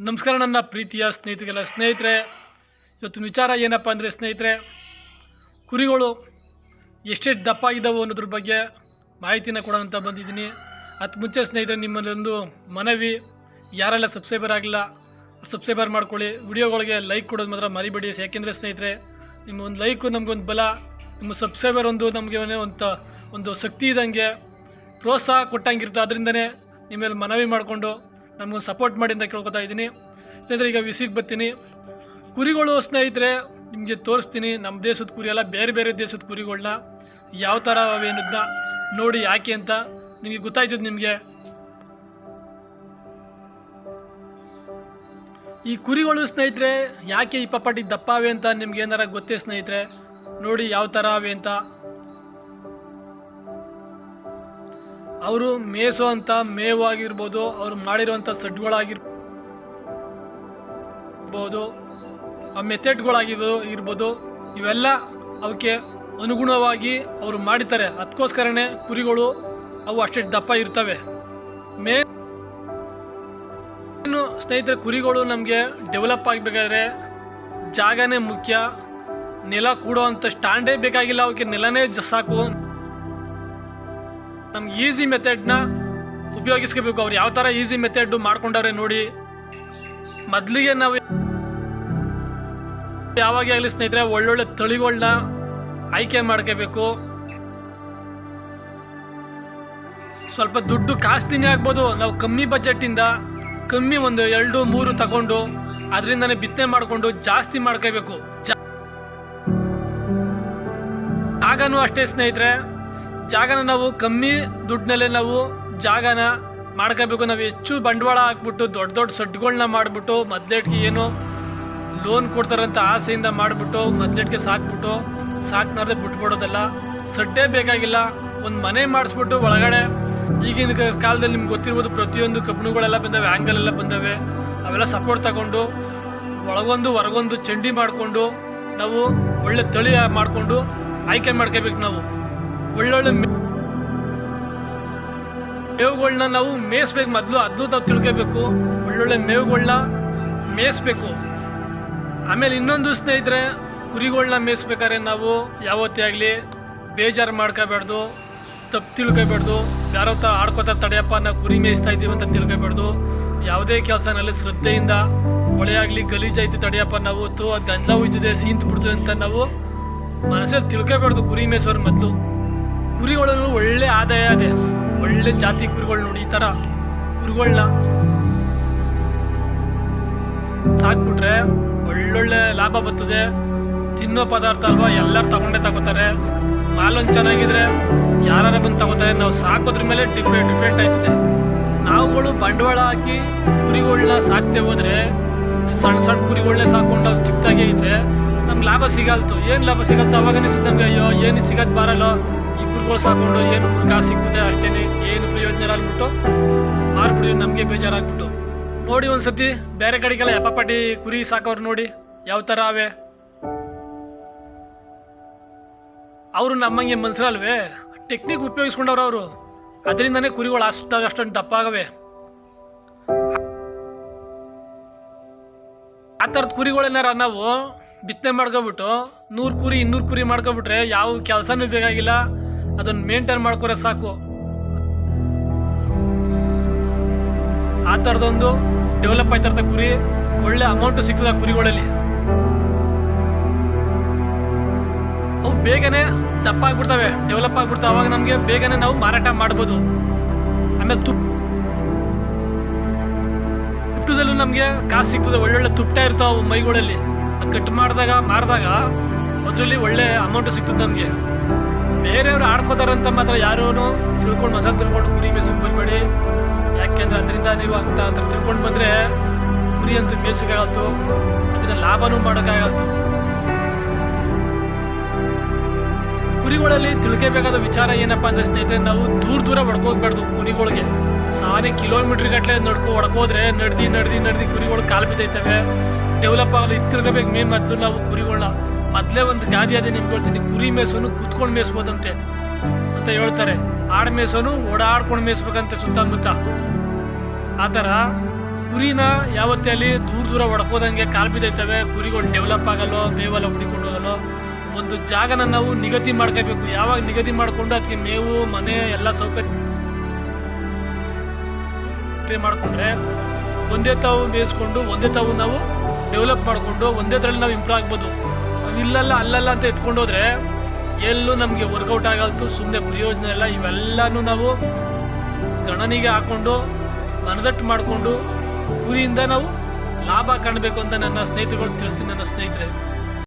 ನಮಸ್ಕಾರ ನನ್ನ ಪ್ರೀತಿಯ ಸ್ನೇಹಿತರಿಗೆಲ್ಲ. ಸ್ನೇಹಿತರೆ, ಇವತ್ತಿನ ವಿಚಾರ ಏನಪ್ಪ ಅಂದರೆ ಸ್ನೇಹಿತರೆ, ಕುರಿಗಳು ಎಷ್ಟೆಷ್ಟು ದಪ್ಪ ಇದ್ದಾವೆ ಅನ್ನೋದ್ರ ಬಗ್ಗೆ ಮಾಹಿತಿನ ಕೊಡೋಣ ಅಂತ ಬಂದಿದ್ದೀನಿ. ಅದು ಮುಂಚೆ ಸ್ನೇಹಿತರೆ, ನಿಮ್ಮಲ್ಲೊಂದು ಮನವಿ, ಯಾರೆಲ್ಲ ಸಬ್ಸ್ಕ್ರೈಬರ್ ಆಗಿಲ್ಲ ಸಬ್ಸ್ಕ್ರೈಬರ್ ಮಾಡ್ಕೊಳ್ಳಿ. ವಿಡಿಯೋಗಳಿಗೆ ಲೈಕ್ ಕೊಡೋದು ಮಾತ್ರ ಮರಿಬೇಡಿ. ಯಾಕೆಂದರೆ ಸ್ನೇಹಿತರೆ, ನಿಮ್ಮ ಒಂದು ಲೈಕು ನಮಗೊಂದು ಬಲ, ನಿಮ್ಮ ಸಬ್ಸ್ಕ್ರೈಬರ್ ಒಂದು ನಮಗೆ ಒಂದು ಒಂದು ಶಕ್ತಿ ಇದ್ದಂಗೆ ಪ್ರೋತ್ಸಾಹ ಕೊಟ್ಟಂಗಿರುತ್ತೆ. ಅದರಿಂದನೇ ನಿಮ್ಮ ಮೇಲೆ ಮನವಿ ಮಾಡಿಕೊಂಡು ನಮಗೊಂದು ಸಪೋರ್ಟ್ ಮಾಡಿ ಅಂತ ಕೇಳ್ಕೊತಾ ಇದ್ದೀನಿ. ಸ್ನೇಹಿತರೆ, ಈಗ ವಿಸಿಗೆ ಬರ್ತೀನಿ. ಕುರಿಗಳು ಸ್ನೇಹಿತರೆ, ನಿಮಗೆ ತೋರಿಸ್ತೀನಿ. ನಮ್ಮ ದೇಶದ ಕುರಿ ಎಲ್ಲ ಬೇರೆ ಬೇರೆ ದೇಶದ ಕುರಿಗಳನ್ನ ಯಾವ ಥರ ಅವೇನಿದ್ದ ನೋಡಿ ಯಾಕೆ ಅಂತ ನಿಮಗೆ ಗೊತ್ತಾಯ್ತದ ನಿಮಗೆ. ಈ ಕುರಿಗಳು ಸ್ನೇಹಿತರೆ, ಯಾಕೆ ಈ ಪಪ್ಪಾಟಿ ದಪ್ಪ ಅವೆ ಅಂತ ನಿಮ್ಗೆ ಏನಾರ ಗೊತ್ತೇ ಸ್ನೇಹಿತರೆ? ನೋಡಿ ಯಾವ ಥರ ಅವೆ ಅಂತ. ಅವರು ಮೇಸೋ ಅಂತ ಮೇವು ಆಗಿರ್ಬೋದು, ಅವ್ರು ಮಾಡಿರುವಂಥ ಸಡ್ಗಳಾಗಿರ್ಬೋದು ಆ ಮೆಥಡ್ಗಳಾಗಿರ್ಬೋದು ಇರ್ಬೋದು ಇವೆಲ್ಲ ಅವಕ್ಕೆ ಅನುಗುಣವಾಗಿ ಅವರು ಮಾಡಿದ್ದಾರೆ ಅದಕ್ಕೋಸ್ಕರನೇ ಕುರಿಗಳು ಅವು ಅಷ್ಟೆಷ್ಟು ದಪ್ಪ ಇರ್ತವೆ. ಮೇ ಇನ್ನು ಸ್ನೇಹಿತರೆ, ಕುರಿಗಳು ನಮಗೆ ಡೆವಲಪ್ ಆಗಬೇಕಾದ್ರೆ ಜಾಗನೇ ಮುಖ್ಯ. ನೆಲ ಕೂಡೋ ಅಂಥ ಸ್ಟ್ಯಾಂಡೇ ಬೇಕಾಗಿಲ್ಲ, ಅವಕ್ಕೆ ನೆಲನೇ ಸಾಕು. ನಮ್ಗೆ ಈಸಿ ಮೆಥಡ್ನ ಉಪಯೋಗಿಸ್ಕೋಬೇಕು. ಅವ್ರು ಯಾವ ಥರ ಈಸಿ ಮೆಥಡ್ ಮಾಡ್ಕೊಂಡವ್ರೆ ನೋಡಿ. ಮೊದಲಿಗೆ ನಾವು ಯಾವಾಗ ಆಗಲಿ ಸ್ನೇಹಿತರೆ ಒಳ್ಳೊಳ್ಳೆ ತಳಿಗಳನ್ನ ಆಯ್ಕೆ ಮಾಡ್ಕೋಬೇಕು. ಸ್ವಲ್ಪ ದುಡ್ಡು ಕಾಸ್ತಿನೇ ಆಗ್ಬೋದು. ನಾವು ಕಮ್ಮಿ ಬಜೆಟ್ಟಿಂದ ಕಮ್ಮಿ ಒಂದು ಎರಡು, ಮೂರು ತಗೊಂಡು ಅದರಿಂದನೇ ಬಿತ್ತನೆ ಮಾಡಿಕೊಂಡು ಜಾಸ್ತಿ ಮಾಡ್ಕೋಬೇಕು. ಜಾಗನೂ ಅಷ್ಟೇ ಸ್ನೇಹಿತರೆ. ಜಾಗನ ನಾವು ಕಮ್ಮಿ ದುಡ್ಡಿನಲ್ಲೇ ನಾವು ಜಾಗನ ಮಾಡ್ಕೋಬೇಕು. ನಾವು ಹೆಚ್ಚು ಬಂಡವಾಳ ಹಾಕ್ಬಿಟ್ಟು ದೊಡ್ಡ ದೊಡ್ಡ ಸಡ್ಗಳನ್ನ ಮಾಡಿಬಿಟ್ಟು ಮೊದ್ಲೇಟ್ಗೆ ಏನು ಲೋನ್ ಕೊಡ್ತಾರಂತ ಆಸೆಯಿಂದ ಮಾಡಿಬಿಟ್ಟು ಮೊದ್ಲೇಟ್ಗೆ ಸಾಕ್ಬಿಟ್ಟು ಸಾಕ್ನಾರ್ದೆ ಬಿಟ್ಬಿಡೋದಲ್ಲ. ಸಡ್ಡೇ ಬೇಕಾಗಿಲ್ಲ, ಒಂದು ಮನೆ ಮಾಡಿಸ್ಬಿಟ್ಟು ಒಳಗಡೆ ಈಗಿನ ಕಾಲದಲ್ಲಿ ನಿಮ್ಗೆ ಗೊತ್ತಿರ್ಬೋದು ಪ್ರತಿಯೊಂದು ಕಬ್ಬಣಗಳೆಲ್ಲ ಬಂದವೆ ಆ್ಯಂಗಲ್ ಎಲ್ಲ ಬಂದವೆ. ಅವೆಲ್ಲ ಸಪೋರ್ಟ್ ತಗೊಂಡು ಒಳಗೊಂದು ಹೊರಗೊಂದು ಚಂಡಿ ಮಾಡಿಕೊಂಡು ನಾವು ಒಳ್ಳೆ ತಳಿ ಮಾಡಿಕೊಂಡು ಆಯ್ಕೆ ಮಾಡ್ಕೋಬೇಕು ನಾವು. ಒಳ್ಳೊಳ್ಳೆ ಮೇವುಗಳನ್ನ ನಾವು ಮೇಯಿಸ್ಬೇಕು. ಮೊದಲು ಅದನ್ನು ನಾವು ತಿಳ್ಕೋಬೇಕು. ಒಳ್ಳೊಳ್ಳೆ ಮೇವುಗಳನ್ನ ಮೇಯಿಸ್ಬೇಕು. ಆಮೇಲೆ ಇನ್ನೊಂದು ಸ್ನೇಹಿತರೆ ಕುರಿಗಳನ್ನ ಮೇಯಿಸ್ಬೇಕಾದ್ರೆ ನಾವು ಯಾವತ್ತೇ ಆಗಲಿ ಬೇಜಾರು ಮಾಡ್ಕೋಬಾರ್ದು ತಪ್ಪು ತಿಳ್ಕೋಬಾರ್ದು ಯಾರೋ ತ ಆಡ್ಕೋತಾ ತಡೆಯಪ್ಪ, ನಾವು ಕುರಿ ಮೇಯಿಸ್ತಾ ಇದ್ದೀವಿ ಅಂತ ತಿಳ್ಕೋಬಾರ್ದು ಯಾವುದೇ ಕೆಲಸನಲ್ಲಿ ಶ್ರದ್ಧೆಯಿಂದ ಹೊಳೆಯಾಗಲಿ ಗಲೀಜಾಯ್ತು ತಡೆಯಪ್ಪ, ನಾವು ಅಥವಾ ಅದು ಗಂಜಲ ಸೀಂತ್ ಸೀಂತು ಅಂತ ನಾವು ಮನಸ್ಸಲ್ಲಿ ತಿಳ್ಕೋಬಾರ್ದು ಕುರಿ ಮೇಯಿಸೋರು ಮೊದಲು. ಕುರಿಗಳಲ್ಲೂ ಒಳ್ಳೆ ಆದಾಯ ಇದೆ ಒಳ್ಳೆ ಜಾತಿ ಕುರಿಗಳು ನೋಡಿ, ಈ ಥರ ಕುರಿಗಳನ್ನ ಸಾಕ್ಬಿಟ್ರೆ ಒಳ್ಳೊಳ್ಳೆ ಲಾಭ ಬರ್ತದೆ. ತಿನ್ನೋ ಪದಾರ್ಥ ಅಲ್ವಾ, ಎಲ್ಲರೂ ತಗೊಂಡೇ ತಗೋತಾರೆ. ಮಾಲೊಂದು ಚೆನ್ನಾಗಿದ್ರೆ ಯಾರು ಬಂದು ತಗೋತಾರೆ. ನಾವು ಸಾಕೋದ್ರ ಮೇಲೆ ಡಿಫ್ರೆಂಟ್ ಡಿಫ್ರೆಂಟ್ ಆಯ್ತದೆ. ನಾವುಗಳು ಬಂಡವಾಳ ಹಾಕಿ ಕುರಿಗಳನ್ನ ಸಾಕ್ತೆ ಹೋದ್ರೆ ಸಣ್ಣ ಸಣ್ಣ ಕುರಿಗಳನ್ನೇ ಸಾಕೊಂಡು ಅವ್ರು ಚಿಕ್ಕದಾಗೆ ಇದ್ರೆ ನಮ್ಗೆ ಲಾಭ ಸಿಗಲ್ತು. ಏನು ಲಾಭ ಸಿಗಲ್ತು? ಅವಾಗ ಅನಿಸುತ್ತೆ ಅಯ್ಯೋ, ಏನು ಸಿಗತ್ತೆ ಬರಲ್ಲ? ಸಾಕೊಂಡು ಏನು ಕಾಸು ಸಿಗ್ತದೆ ಅಷ್ಟೇನೆ, ಏನು ಪ್ರಯೋಜನ ಆಗ್ಬಿಟ್ಟು ಮಾರ್ಬಿಡಿ ನಮಗೆ ಬೇಜಾರಾಗ್ಬಿಟ್ಟು ನೋಡಿ ಒಂದ್ಸತಿ ಬೇರೆ ಕಡೆಗೆಲ್ಲ ಎಪ್ಪಪಾಟಿ ಕುರಿ ಸಾಕೋರು ನೋಡಿ, ಯಾವ ಥರ ಅವೆ. ಅವರು ನಮ್ಮಂಗೆ ಮನ್ಸರಲ್ವೇ ಟೆಕ್ನಿಕ್ ಉಪಯೋಗಿಸ್ಕೊಂಡವ್ರು ಅವರು. ಅದರಿಂದನೇ ಕುರಿಗಳು ಅಷ್ಟು ಅಷ್ಟೊಂದು ದಪ್ಪ ಆಗವೆ. ಆ ಥರದ ಕುರಿಗಳೇನಾರ ನಾವು ಬಿತ್ತನೆ ಮಾಡ್ಕೊಬಿಟ್ಟು, ನೂರು ಕುರಿ, ಇನ್ನೂರು ಕುರಿ ಮಾಡ್ಕೊಬಿಟ್ರೆ ಯಾವ ಕೆಲಸನೂ ಬೇಕಾಗಿಲ್ಲ. ಅದನ್ನು ಮೇಂಟೈನ್ ಮಾಡ್ಕೊರೆ ಸಾಕು. ಆ ಥರದೊಂದು ಡೆವಲಪ್ ಆಯ್ತಿರ್ತ ಕುರಿ, ಒಳ್ಳೆ ಅಮೌಂಟ್ ಸಿಗ್ತದೆ ಕುರಿಗಳಲ್ಲಿ. ಅವು ಬೇಗನೆ ದಪ್ಪ ಆಗ್ಬಿಡ್ತವೆ ಡೆವಲಪ್ ಆಗ್ಬಿಡ್ತವೆ. ಅವಾಗ ನಮಗೆ ಬೇಗನೆ ನಾವು ಮಾರಾಟ ಮಾಡ್ಬೋದು. ಆಮೇಲೆ ತುಪ್ಪ ತುಪ್ಪದಲ್ಲೂ ನಮಗೆ ಕಾಸು ಸಿಗ್ತದೆ, ಒಳ್ಳೊಳ್ಳೆ ತುಪ್ಪ ಇರ್ತಾವೆ ಮೈಗಳಲ್ಲಿ. ಕಟ್ ಮಾಡಿದಾಗ, ಮಾರಿದಾಗ, ಅದರಲ್ಲಿ ಒಳ್ಳೆ ಅಮೌಂಟ್ ಸಿಗ್ತದೆ ನಮಗೆ. ಬೇರೆಯವರು ಆಡ್ಕೋತಾರಂತ ಮಾತ್ರ ಯಾರೂ ತಿಳ್ಕೊಂಡು ಮಸಾಲೆ ತಿಳ್ಕೊಂಡು ಕುರಿ ಮೇಸಕ್ಕೆ ಬರಬೇಡಿ. ಯಾಕೆಂದ್ರೆ ಅದರಿಂದ ನೀವು ಅಂತ ಅಂತ ತಿಳ್ಕೊಂಡು ಬಂದರೆ ಕುರಿ ಅಂತೂ ಮೇಸಕ್ಕಾಗಲ್ತು ಅದನ್ನು ಲಾಭನೂ ಮಾಡೋಕ್ಕಾಗಲ್ತು. ಕುರಿಗಳಲ್ಲಿ ತಿಳ್ಕೋಬೇಕಾದ ವಿಚಾರ ಏನಪ್ಪ ಅಂದ್ರೆ ಸ್ನೇಹಿತರೆ, ನಾವು ದೂರ ದೂರ ಹೊಡ್ಕೋಗ್ಬಾರ್ದು ಕುರಿಗಳಿಗೆ. ಸಾರಿ ಕಿಲೋಮೀಟ್ರ್ ಗಟ್ಟಲೆ ನಡ್ಕೊ ಹೊಡ್ಕೋದ್ರೆ ನಡ್ದು ನಡ್ದು ನಡ್ದು ಕುರಿಗಳು ಕಾಲು ಬಿದ್ದೈತವೆ. ಡೆವಲಪ್ ಆಗಲು ಇತ್ತಿರ್ಕೋಬೇಕು ಮೇನ್ ಮೊದಲು ನಾವು ಕುರಿಗಳನ್ನ ಮೊದಲೇ ಒಂದು ಗಾದಿ ಅದೇ ನಿಮ್ಗೆ ಹೇಳ್ತೀನಿ. ಕುರಿ ಮೇಸೋನು ಕುತ್ಕೊಂಡು ಮೇಯಿಸ್ಬೋದಂತೆ ಅಂತ ಹೇಳ್ತಾರೆ. ಆಡ್ ಮೇಸೋನು ಓಡಾಡ್ಕೊಂಡು ಮೇಯಿಸ್ಬೇಕಂತೆ ಸುತ್ತಮುತ್ತ. ಆ ಥರ ಕುರಿನ ಯಾವತ್ತೇ ಅಲ್ಲಿ ದೂರ ದೂರ ಹೊಡ್ಕೋದಂಗೆ ಕಾಲ್ ಬಿದ್ದೈತವೆ. ಕುರಿಗಳು ಡೆವಲಪ್ ಆಗಲ್ಲೋ, ಮೇವೆಲ್ಲ ಹುಡಿಕೊಂಡು ಒಂದು ಜಾಗನ ನಾವು ನಿಗದಿ ಮಾಡ್ಕೋಬೇಕು. ಯಾವಾಗ ನಿಗದಿ ಮಾಡಿಕೊಂಡು ಅದಕ್ಕೆ ಮೇವು, ಮನೆ ಎಲ್ಲ ಸೌಕರ್ಯ ಮಾಡಿಕೊಂಡ್ರೆ ಒಂದೇ ತಾವು ಮೇಯಿಸ್ಕೊಂಡು, ಒಂದೇ ತಾವು ನಾವು ಡೆವಲಪ್ ಮಾಡಿಕೊಂಡು ಒಂದೇದ್ರಲ್ಲಿ ನಾವು ಇಂಪ್ರೂವ್ ಆಗ್ಬೋದು. ಇಲ್ಲಲ್ಲ, ಅಲ್ಲಲ್ಲ ಅಂತ ಎತ್ಕೊಂಡು ಹೋದ್ರೆ ಎಲ್ಲೂ ನಮಗೆ ವರ್ಕೌಟ್ ಆಗಲ್ತು ಸುಮ್ಮನೆ ಪ್ರಯೋಜನ ಇಲ್ಲ. ಇವೆಲ್ಲನೂ ನಾವು ಗಣನಿಗೆ ಹಾಕೊಂಡು, ಮನದಟ್ಟು ಮಾಡಿಕೊಂಡು ಗುರಿಯಿಂದ ನಾವು ಲಾಭ ಕಾಣಬೇಕು ಅಂತ ನನ್ನ ಸ್ನೇಹಿತರುಗಳು ತಿಳಿಸ್ತೀನಿ. ನನ್ನ ಸ್ನೇಹಿತರೆ